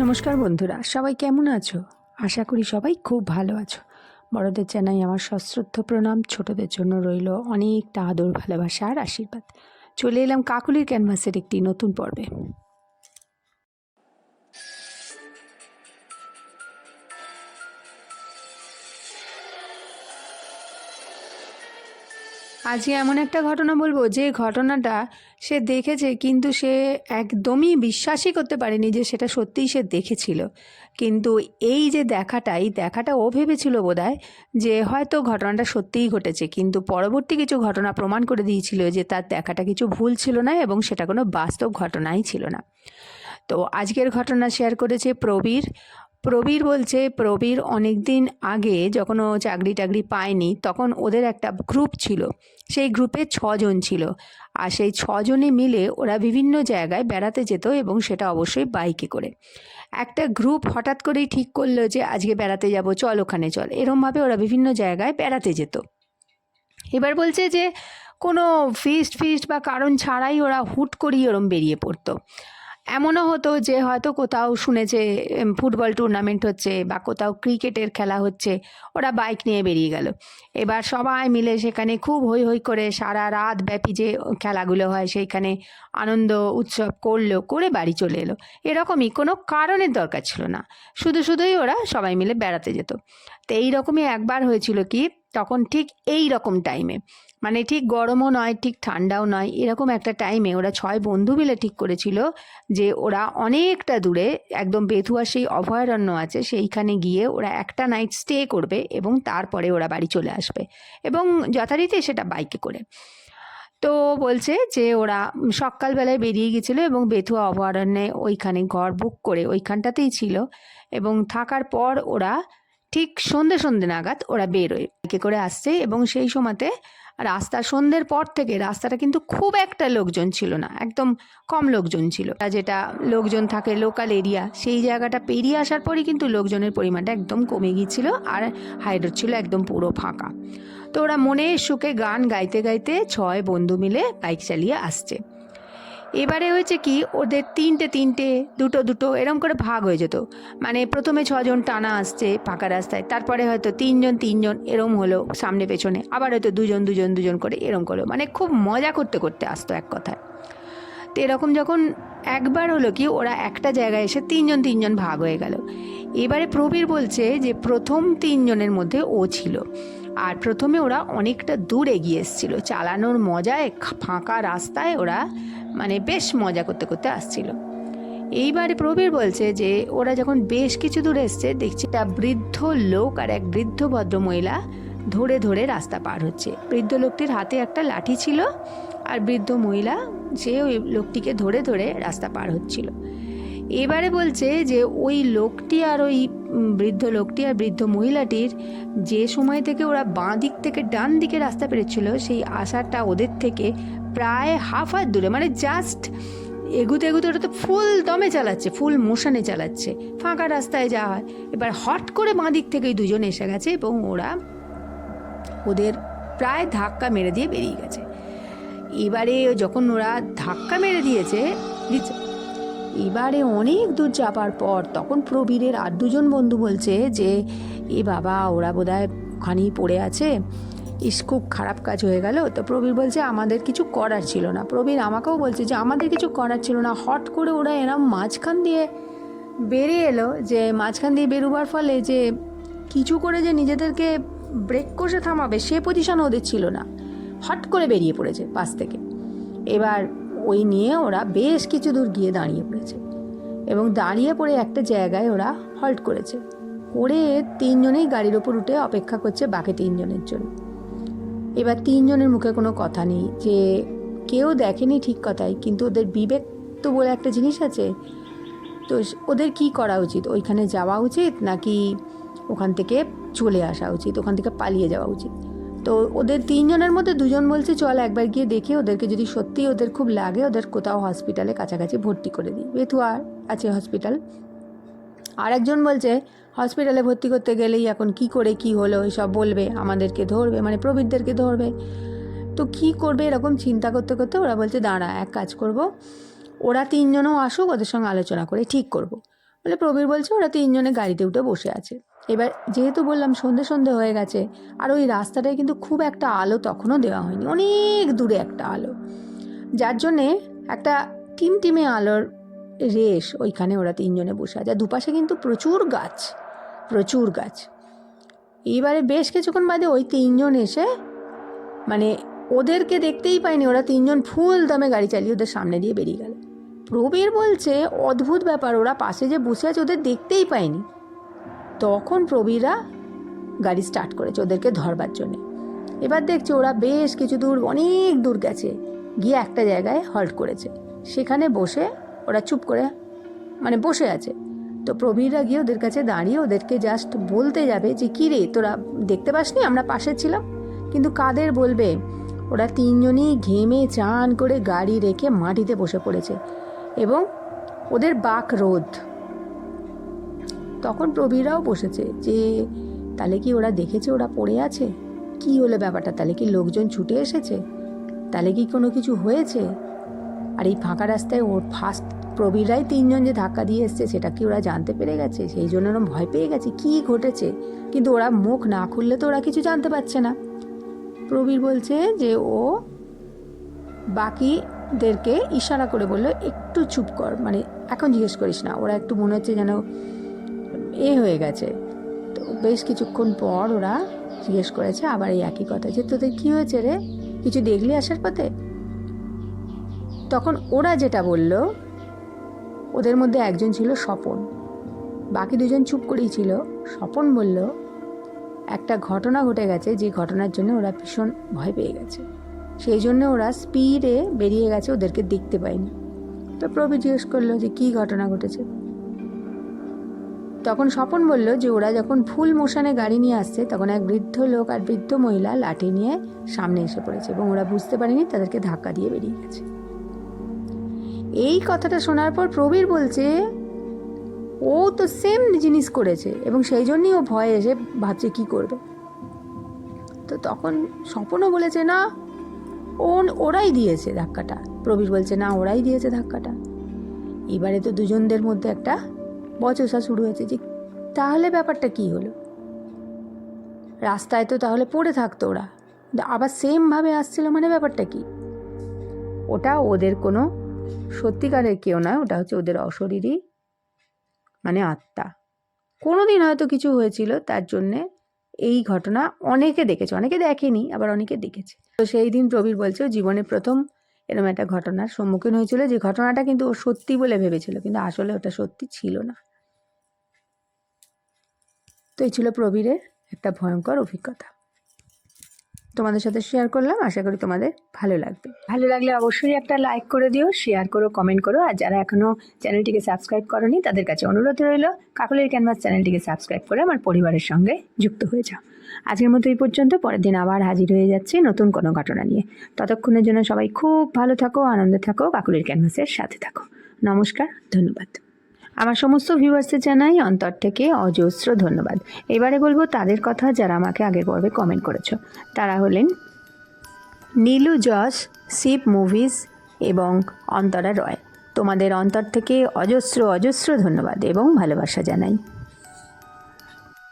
নমস্কার বন্ধুরা, সবাই কেমন আছো? আশা করি সবাই খুব ভালো আছো। বড়দের জানাই আমার সশ্রদ্ধ প্রণাম, ছোটদের জন্য রইল অনেকটা আদর, ভালোবাসা আর আশীর্বাদ। চলে এলাম কাকুলির ক্যানভাসের একটি নতুন পর্বে। আজকে এমন একটা ঘটনা বলব, যে ঘটনাটা সে দেখেছে কিন্তু সে একদমই বিশ্বাসই করতে পারেনি যে সেটা সত্যিই সে দেখেছিল। কিন্তু এই যে দেখাটা, এই দেখাটা ও ভেবেছিল বোধহয় যে হয়তো ঘটনাটা সত্যিই ঘটেছে, কিন্তু পরবর্তী কিছু ঘটনা প্রমাণ করে দিয়েছিল যে তার দেখাটা কিছু ভুল ছিল না এবং সেটা কোনো বাস্তব ঘটনাই ছিল না। তো আজকের ঘটনা শেয়ার করেছে প্রবীর। প্রবীর বলছে, প্রবীর অনেক দিন আগে যখন ও চাকরি টাকরি পায়নি, তখন ওদের একটা গ্রুপ ছিল। সেই গ্রুপে ছজন ছিল। আর সেই ছজনে মিলে ওরা বিভিন্ন জায়গায় বেড়াতে যেত এবং সেটা অবশ্যই বাইকে করে। একটা গ্রুপ হঠাৎ করেই ঠিক করল যে, আজকে বেড়াতে যাব, চল ওখানে, চল। এরমভাবে ওরা বিভিন্ন জায়গায় বেড়াতে যেত। এবার বলছে যে, কোনো ফিস্ট ফিস্ট বা কারণ ছাড়াই ওরা হুট করেই ওরম বেরিয়ে পড়তো। এমনও হতো যে হয়তো কোথাও শুনেছে ফুটবল টুর্নামেন্ট হচ্ছে বা কোথাও ক্রিকেটের খেলা হচ্ছে, ওরা বাইক নিয়ে বেরিয়ে গেল। এবার সবাই মিলে সেখানে খুব হই হই করে সারা রাত ব্যাপী যে খেলাগুলো হয় সেইখানে আনন্দ, উৎসব করল, করে বাড়ি চলে এলো। এরকমই কোনো কারণের দরকার ছিল না। শুধু শুধুই ওরা সবাই মিলে বেড়াতে যেত। তো এই রকমই একবার হয়েছিল কি তখন ঠিক এই রকম টাইমে মানে ঠিক গরমও নয়, ঠিক ঠান্ডাও নয়, এরকম একটা টাইমে ওরা ছয় বন্ধু মিলে ঠিক করেছিল যে ওরা অনেকটা দূরে, একদম বেথুয়া সেই অভয়ারণ্য আছে, সেইখানে গিয়ে ওরা একটা নাইট স্টে করবে এবং তারপরে ওরা বাড়ি চলে আসবে এবং যথারীতি সেটা বাইকে করে। তো বলছে যে ওরা সকালবেলায় বেরিয়ে গেছিল এবং বেথুয়া অভয়ারণ্যে ওইখানে ঘর বুক করে ওইখানটাতেই ছিল এবং থাকার পর ওরা ঠিক সন্ধে সন্ধে নাগাদ ওরা বেরোয়। বাইকে করে আসছে এবং সেই সময়তে রাস্তা সন্ধ্যের পর থেকে রাস্তাটা কিন্তু খুব একটা লোকজন ছিল না, একদম কম লোকজন ছিল। যেটা লোকজন থাকে লোকাল এরিয়া সেই জায়গাটা পেরিয়ে আসার পরই কিন্তু লোকজনের পরিমাণটা একদম কমে গিয়েছিল আর হাইরোড ছিল একদম পুরো ফাঁকা। তো ওরা মনে সুখে গান গাইতে গাইতে ছয় বন্ধু মিলে বাইক চালিয়ে আসছে। এবারে হয়েছে কি, ওদের তিনটে তিনটে, দুটো দুটো, এরম করে ভাগ হয়ে যেত। মানে প্রথমে ছজন টানা আসছে ফাঁকা রাস্তায়, তারপরে হয়তো তিনজন তিনজন, এরম হলো সামনে পেছনে, আবার হয়তো দুজন দুজন দুজন করে এরম করল। মানে খুব মজা করতে করতে আসতো এক কথায়। তো এরকম যখন একবার হলো কি, ওরা একটা জায়গায় এসে তিনজন তিনজন ভাগ হয়ে গেল। এবারে প্রবীর বলছে যে প্রথম তিনজনের মধ্যে ও ছিল। আর প্রথমে ওরা অনেকটা দূর এগিয়ে এসেছিল। চালানোর মজায় ফাঁকা রাস্তায় ওরা মানে বেশ মজা করতে করতে আসছিল। এইবারে প্রবীর বলছে যে, ওরা যখন বেশ কিছু দূর এসছে, দেখছি একটা বৃদ্ধ লোক আর এক বৃদ্ধ ভদ্র মহিলা ধরে ধরে রাস্তা পার হচ্ছে। বৃদ্ধ লোকটির হাতে একটা লাঠি ছিল আর বৃদ্ধ মহিলা, সে ওই লোকটিকে ধরে ধরে রাস্তা পার হচ্ছিল। এবারে বলছে যে ওই লোকটি আর ওই বৃদ্ধ লোকটি আর বৃদ্ধ মহিলাটির যে সময় থেকে ওরা বাঁ দিক থেকে ডান দিকে রাস্তা পেরেছিল সেই আশাটা ওদের থেকে প্রায় হাফ হাত দূরে মানে জাস্ট এগুতে এগুতে ওটা তো ফুল দমে চালাচ্ছে ফুল মোশনে চালাচ্ছে, ফাঁকা রাস্তায় যাওয়া হয়। এবার হট করে বাঁ দিক থেকেই দুজন এসে গেছে এবং ওরা ওদের প্রায় ধাক্কা মেরে দিয়ে বেরিয়ে গেছে। এবারে যখন ওরা ধাক্কা মেরে দিয়েছে এবারে অনেক দূর যাবার পর তখন প্রবীরের আর দুজন বন্ধু বলছে যে, এ বাবা, ওরা বোধহয় ওখানেই পড়ে আছে। ইস, খুব খারাপ কাজ হয়ে গেল। তো প্রবীর বলছে, আমাদের কিছু করার ছিল না। প্রবীর আমাকেও বলছে যে, আমাদের কিছু করার ছিল না। হট করে ওরা এরম মাঝখান দিয়ে বেরিয়ে এলো যে, মাঝখান দিয়ে বেরোবার ফলে যে, কিছু করে যে নিজেদেরকে ব্রেক কষে থামাবে সে পজিশন ওদের ছিল না। হট করে বেরিয়ে পড়েছে পাশ থেকে। এবার ওই নিয়ে ওরা বেশ কিছু দূর গিয়ে দাঁড়িয়ে পড়েছে এবং দাঁড়িয়ে পড়ে একটা জায়গায় ওরা হল্ট করেছে। করে তিনজনেই গাড়ির ওপর উঠে অপেক্ষা করছে বাকি তিনজনের জন্য। এবার তিনজনের মুখে কোনো কথা নেই যে কেউ দেখেনি ঠিক কথাই, কিন্তু ওদের বিবেক তো বলে একটা জিনিস আছে। তো ওদের কি করা উচিত? ওইখানে যাওয়া উচিত নাকি ওখান থেকে চলে আসা উচিত? ওখান থেকে পালিয়ে যাওয়া উচিত? তো ওদের তিনজনের মধ্যে দুজন বলছে, চল একবার গিয়ে দেখে ওদেরকে যদি সত্যি ওদের খুব লাগে, ওদের কোথাও হসপিটালে কাছাকাছি ভর্তি করে দিই। বেথুয়ার আছে হসপিটাল আর একজন বলছে হসপিটালে ভর্তি করতে গেলেই এখন কি করে কি হলো, এসব বলবে, আমাদেরকে ধরবে মানে প্রবীরদেরকে ধরবে। তো কি করবে এরকম চিন্তা করতে করতে ওরা বলছে, দাঁড়া, এক কাজ করব। ওরা তিনজনও আসুক, ওদের সঙ্গে আলোচনা করে ঠিক করব। বলে প্রবীর বলছে, ওরা তিনজনে গাড়িতে উঠে বসে আছে। এবার যেহেতু বললাম সন্ধে সন্ধে হয়ে গেছে, আর ওই রাস্তাটায় কিন্তু খুব একটা আলো তখনও দেওয়া হয়নি, অনেক দূরে একটা আলো। যার জন্যে একটা টিমটিমে আলোর রেশ ওইখানে ওরা তিনজনে বসে আছে দুপাশে কিন্তু প্রচুর গাছ প্রচুর গাছ। এইবারে বেশ কিছুক্ষণ বাদে ওই তিনজন এসে মানে ওদেরকে দেখতেই পাইনি, ওরা তিনজন ফুল দামে গাড়ি চালিয়ে ওদের সামনে দিয়ে বেরিয়ে গেল। প্রবীর বলছে, অদ্ভুত ব্যাপার, ওরা পাশে যে বসে আছে ওদের দেখতেই পাইনি। তখন প্রবীররা গাড়ি স্টার্ট করেছে ওদেরকে ধরবার জন্যে। এবার দেখছে ওরা বেশ কিছু দূর, অনেক দূর গেছে, গিয়ে একটা জায়গায় হল্ট করেছে। সেখানে বসে ওরা চুপ করে মানে বসে আছে। তো প্রবীররা গিয়ে ওদের কাছে দাঁড়িয়ে ওদেরকে জাস্ট বলতে যাবে যে, কী রে, তোরা দেখতে পাসনি? আমরা পাশে ছিলাম। কিন্তু কাদের বলবে? ওরা তিনজনই ঘেমে চান করে গাড়ি রেখে মাটিতে বসে পড়েছে। এবং ওদের বাক রোধ তখন প্রবীররাও বসেছে যে তাহলে কি ওরা দেখেছে ওরা পড়ে আছে? কি হলো ব্যাপারটা? তাহলে কি লোকজন ছুটে এসেছে? তাহলে কি কোনো কিছু হয়েছে? আর এই ফাঁকা রাস্তায় ওর ফার্স্ট প্রবীররাই তিনজন যে ধাক্কা দিয়ে এসছে, সেটা কি ওরা জানতে পেরে গেছে? সেই জন্য ওরা ভয় পেয়ে গেছে, কি ঘটেছে? কিন্তু ওরা মুখ না খুললে তো ওরা কিছু জানতে পারছে না। প্রবীর বলছে যে, ও বাকিদেরকে ইশারা করে বলল, একটু চুপ কর মানে এখন জিজ্ঞেস করিস না। ওরা একটু মনে হচ্ছে যেন এ হয়ে গেছে। তো বেশ কিছুক্ষণ পর ওরা জিজ্ঞেস করেছে আবার এই একই কথা যে তোদের কী হয়েছে রে? কিছু দেখলি আসার পথে? তখন ওরা যেটা বলল, ওদের মধ্যে একজন ছিল স্বপন। বাকি দুজন চুপ করেই ছিল। স্বপন বলল, একটা ঘটনা ঘটে গেছে, যে ঘটনার জন্য ওরা ভীষণ ভয় পেয়ে গেছে। সেই জন্য ওরা স্পিডে বেরিয়ে গেছে, ওদেরকে দেখতে পায়নি। তো প্রবীর জিজ্ঞেস করল যে, কী ঘটনা ঘটেছে? তখন স্বপন বলল যে ওরা যখন ফুল মোশানে গাড়ি নিয়ে আসছে, তখন এক বৃদ্ধ লোক আর বৃদ্ধ মহিলা লাঠি নিয়ে সামনে এসে পড়েছে এবং ওরা বুঝতে পারেনি তাদেরকে ধাক্কা দিয়ে বেরিয়ে গেছে। এই কথাটা শোনার পর প্রবীর বলছে, ও তো সেম জিনিস করেছে এবং সেই জন্যই ও ভয়ে এসে ভাবছে কি করবে। তো তখন স্বপনও বলেছে, না, ও, ওরাই দিয়েছে ধাক্কাটা। প্রবীর বলছে, না, ওরাই দিয়েছে ধাক্কাটা। এবারে তো দুজনদের মধ্যে একটা বচসা শুরু হয়েছে যে তাহলে ব্যাপারটা কি হলো? রাস্তায় তো তাহলে পড়ে থাকতো ওরা। আবার সেমভাবে আসছিল মানে ব্যাপারটা কি? ওটা ওদের কোনো সত্যিকারের কেউ নয়, ওটা হচ্ছে ওদের অশরীরই মানে আত্মা। কোনো দিন হয়তো কিছু হয়েছিল, তার জন্যে এই ঘটনা অনেকে দেখেছে। অনেকে দেখেনি, আবার অনেকে দেখেছে। তো সেই দিন প্রবীর বলছে, জীবনে প্রথম এরকম একটা ঘটনার সম্মুখীন হয়েছিল। যে ঘটনাটা কিন্তু ও সত্যি বলে ভেবেছিল, কিন্তু আসলে ওটা সত্যি ছিল না। তো এই ছিল প্রবীরের একটা ভয়ঙ্কর অভিজ্ঞতা। তোমাদের সাথে শেয়ার করলাম, আশা করি তোমাদের ভালো লাগবে। ভালো লাগলে অবশ্যই একটা লাইক করে দিও শেয়ার করো কমেন্ট করো, আর যারা এখনও চ্যানেলটিকে সাবস্ক্রাইব করনি, তাদের কাছে অনুরোধ রইল, কাকলের ক্যানভাস চ্যানেলটিকে সাবস্ক্রাইব করে আমার পরিবারের সঙ্গে যুক্ত হয়ে যাও। আজকের মতো এই পর্যন্ত, পরের দিন আবার হাজির হয়ে যাচ্ছি নতুন কোনো ঘটনা নিয়ে। ততক্ষণের জন্য সবাই খুব ভালো থাকো, আনন্দে থাকো, কাকুলির ক্যানভাসের সাথে থাকো। নমস্কার, ধন্যবাদ। আমার সমস্ত ভিউয়ার্সদের জানাই অন্তর থেকে অজস্র ধন্যবাদ। এবারে বলব তাদের কথা যারা আমাকে আগের পর্বে কমেন্ট করেছ। তারা হলেন নীলু, যশ, শিব মুভিজ এবং অন্তরা রয়। তোমাদের অন্তর থেকে অজস্র অজস্র ধন্যবাদ এবং ভালোবাসা জানাই।